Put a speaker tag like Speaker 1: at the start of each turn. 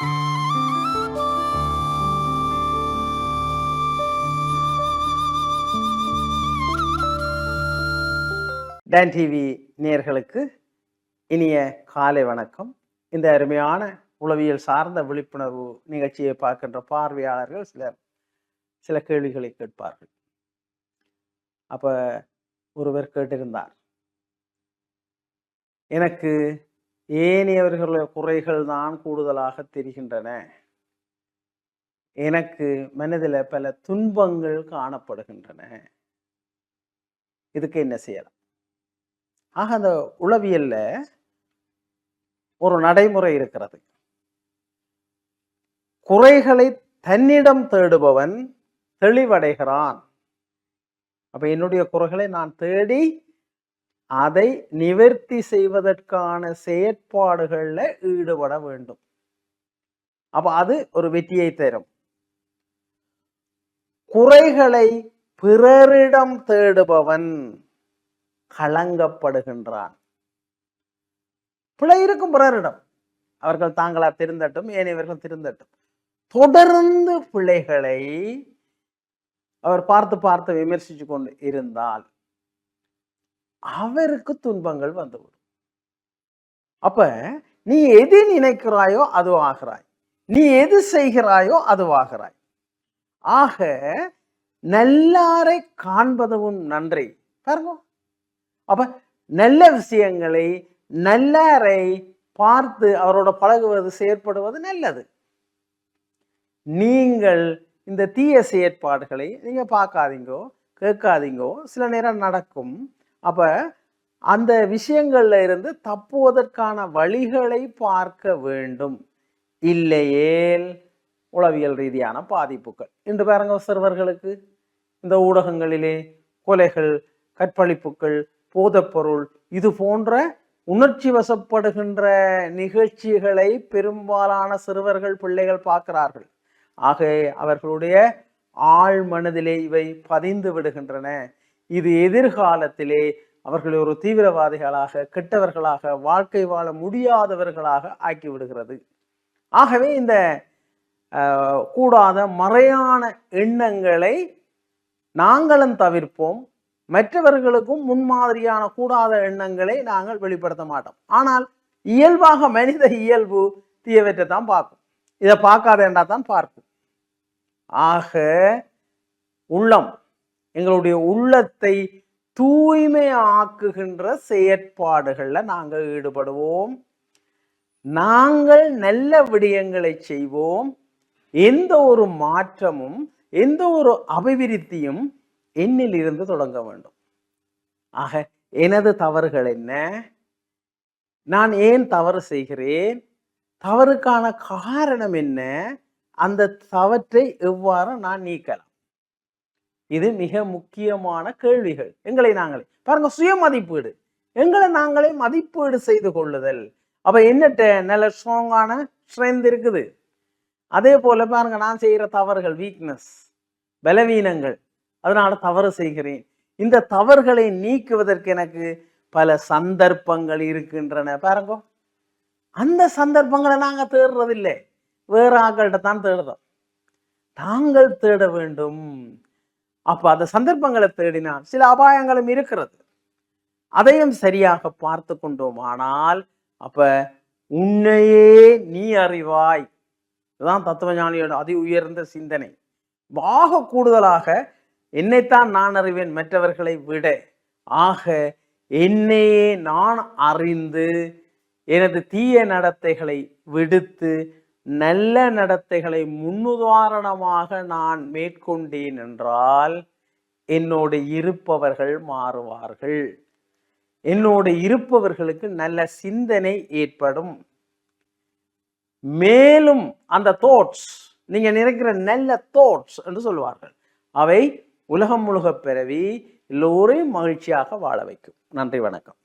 Speaker 1: Don TV நேர்களுக்கு இனிய காலை வணக்கம். இந்த அருமையான உளவியல் சார்ந்த விழிப்புணர்வு நிகழ்ச்சியை பார்க்கின்ற பார்வையாளர்கள் சிலர் சில கேள்விகளை கேட்பார்கள். அப்போ ஒருவர் கேட்டிருந்தார். எனக்கு ஏனையவர்களுடைய குறைகள் தான் கூடுதலாக தெரிகின்றன. எனக்கு மனதில் பல துன்பங்கள் காணப்படுகின்றன. இதுக்கு என்ன செய்யலாம்? ஆக அந்த உளவியல்ல ஒரு நடைமுறை இருக்கிறது. குறைகளை தன்னிடம் தேடுபவன் தெளிவடைகிறான். அப்ப என்னுடைய குறைகளை நான் தேடி அதை நிவர்த்தி செய்வதற்கான செயற்பாடுகளில் ஈடுபட வேண்டும். அப்ப அது ஒரு வெற்றியை தரும். குறைகளை பிறரிடம் தேடுபவன் கலங்கப்படுகின்றான். பிழை இருக்கும் பிறரிடம். அவர்கள் தாங்களா திருந்தட்டும் ஏனையவர்கள் திருந்தட்டும். தொடர்ந்து பிழைகளை அவர் பார்த்து பார்த்து விமர்சிச்சு கொண்டு இருந்தால் அவருக்கு துன்பங்கள் வந்துவிடும். அப்ப நீ எது நினைக்கிறாயோ அது ஆகிறாய். நீ எது செய்கிறாயோ அது ஆகிறாய். ஆக நல்லாரை காண்பதும் நன்றி. பாருங்க. அப்ப நல்ல விஷயங்களை நல்லாரை பார்த்து அவரோட பழகுவது செயற்படுவது நல்லது. நீங்கள் இந்த தீய செயற்பாடுகளை நீங்க பார்க்காதீங்கோ கேட்காதீங்கோ சில நேரம் நடக்கும். அப்போ அந்த விஷயங்கள்ல இருந்து தப்புவதற்கான வழிகளை பார்க்க வேண்டும். இல்லையேல் உளவியல் ரீதியான பாதிப்புகள். இன்று பாருங்க சிறுவர்களுக்கு. இந்த ஊடகங்களிலே கொலைகள் கற்பழிப்புகள் போதைப்பொருள் இது போன்ற உணர்ச்சி வசப்படுகின்ற நிகழ்ச்சிகளை பெரும்பாலான சிறுவர்கள் பிள்ளைகள் பார்க்கிறார்கள். ஆக அவர்களுடைய ஆழ் மனதிலே இவை பதிந்து விடுகின்றன. இது எதிர்காலத்திலே அவர்களை ஒரு தீவிரவாதிகளாக கெட்டவர்களாக வாழ்க்கை வாழ முடியாதவர்களாக ஆக்கி விடுகிறது ஆகவே இந்த கூடாத மறையான எண்ணங்களை நாங்களும் தவிர்ப்போம். மற்றவர்களுக்கும் முன்மாதிரியான கூடாத எண்ணங்களை நாங்கள் வெளிப்படுத்த மாட்டோம். ஆனால் இயல்பாக மனித இயல்பு தீயவற்றை தான் பார்க்கும். இதை பார்க்காதேண்டா தான் பார்க்கும். ஆக உள்ளம் எங்களுடைய உள்ளத்தை தூய்மையாக்குகின்ற செயற்பாடுகளில் நாங்கள் ஈடுபடுவோம். நாங்கள் நல்ல விடயங்களை செய்வோம். எந்த ஒரு மாற்றமும் எந்த ஒரு அபிவிருத்தியும் என்னில் இருந்து தொடங்க வேண்டும். ஆக எனது தவறுகள் என்ன? நான் ஏன் தவறு செய்கிறேன்? தவறுக்கான காரணம் என்ன? அந்த தவற்றை எவ்வாறு நான் நீக்கலாம்? இது மிக முக்கியமான கேள்விகள். எங்களை நாங்களே. பாருங்க சுய மதிப்பீடு எங்களை நாங்களே மதிப்பீடு செய்து கொள்ளுதல். அப்ப என்னட்ட நல்ல ஸ்ட்ராங்கான ஸ்ட்ரென்த் இருக்குது? அதே போல பாருங்க நான் செய்யற தவறுகள் வீக்னஸ் பலவீனங்கள். அதனால தவறு செய்கிறேன். இந்த தவறுகளை நீக்குவதற்கு எனக்கு பல சந்தர்ப்பங்கள் இருக்கின்றன. பாருங்க. அந்த சந்தர்ப்பங்களை நாங்கள் தேடுறதில்லை. வேற ஆக்கள்கிட்ட தான் தேடுறோம். தாங்கள் தேட வேண்டும். அப்போ அந்த சந்தர்ப்பங்களை தேடினால் சில அபாயங்களும் இருக்கிறது. அதையும் சரியாக பார்த்து கொண்டோமானால் அப்ப உன்னையே நீ அறிவாய். இதுதான் தத்துவஞானியோட அதி உயர்ந்த சிந்தனை. ஆக கூடுதலாக என்னைத்தான் நான் அறிவேன் மற்றவர்களை விட. ஆக என்னையே நான் அறிந்து எனது தீய நடத்தைகளை விடுத்து நல்ல நடத்தைகளை முன்னுதாரணமாக நான் மேற்கொண்டேன் என்றால் என்னோடு இருப்பவர்கள் மாறுவார்கள். என்னோடு இருப்பவர்களுக்கு நல்ல சிந்தனை ஏற்படும். மேலும் அந்த தோட்ஸ் நீங்க நினைக்கிற நல்ல தோட்ஸ் என்று சொல்வார்கள். அவை உலகம் முழுக பிறவி எல்லோரையும் மகிழ்ச்சியாக வாழ வைக்கும். நன்றி வணக்கம்.